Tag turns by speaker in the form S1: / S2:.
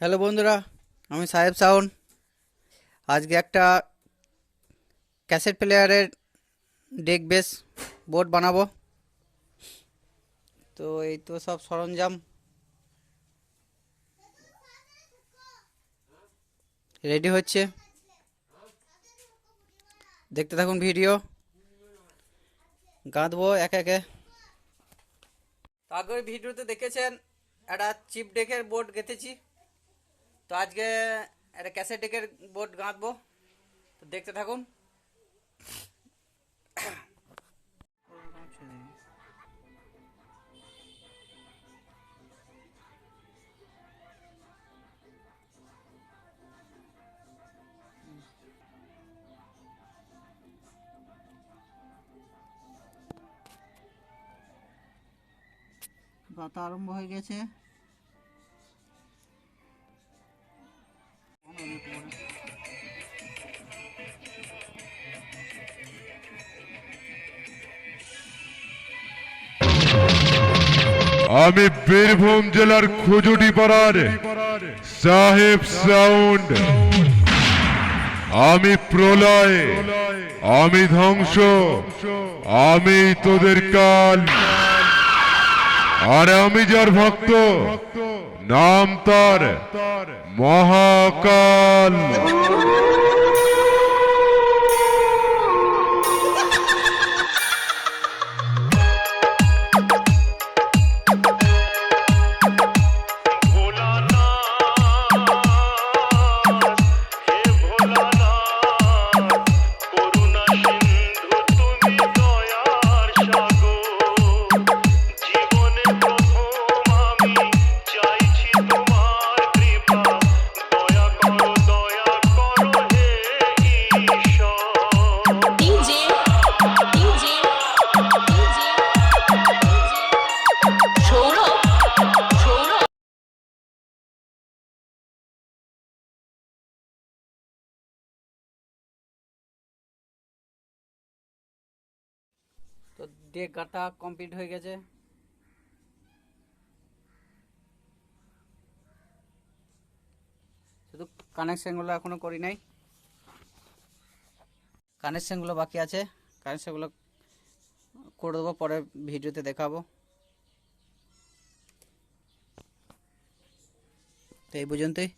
S1: Hello বন্ধুরা, আমি সাহেব সাউন্ড। আজকে একটা ক্যাসেট প্লেয়ারের ডেক বেস বোর্ড বানাবো। তো এই তো সব সরঞ্জাম। রেডি হচ্ছে। দেখতে থাকুন ভিডিও। গাঁথবো একে একে। তো আগে ওই ভিডিওতে দেখেছেন, একটা চিপ ডেকের বোর্ড গেঁথেছি। তো আজকে একটা ক্যাসেট ডেকের বোর্ড গাঁথবো। তো দেখতে থাকুন। গাঁথা আরম্ভ হয়ে গেছে।
S2: আমি বীরভূম জেলার খুজুটি পাড়ার সাহেব সাউন্ড। আমি প্রলয় আমি ধ্বংস আমি তোদের কাল। আর আমি যার ভক্ত নাম তার মহাকাল।
S1: তো ডেক গাঁথা কমপ্লিট হয়ে গেছে। শুধু কানেকশানগুলো এখনও করি নাই। কানেকশানগুলো বাকি আছে। কানেকশানগুলো করে দেবো, পরে ভিডিওতে দেখাবো। তো এই পর্যন্তই।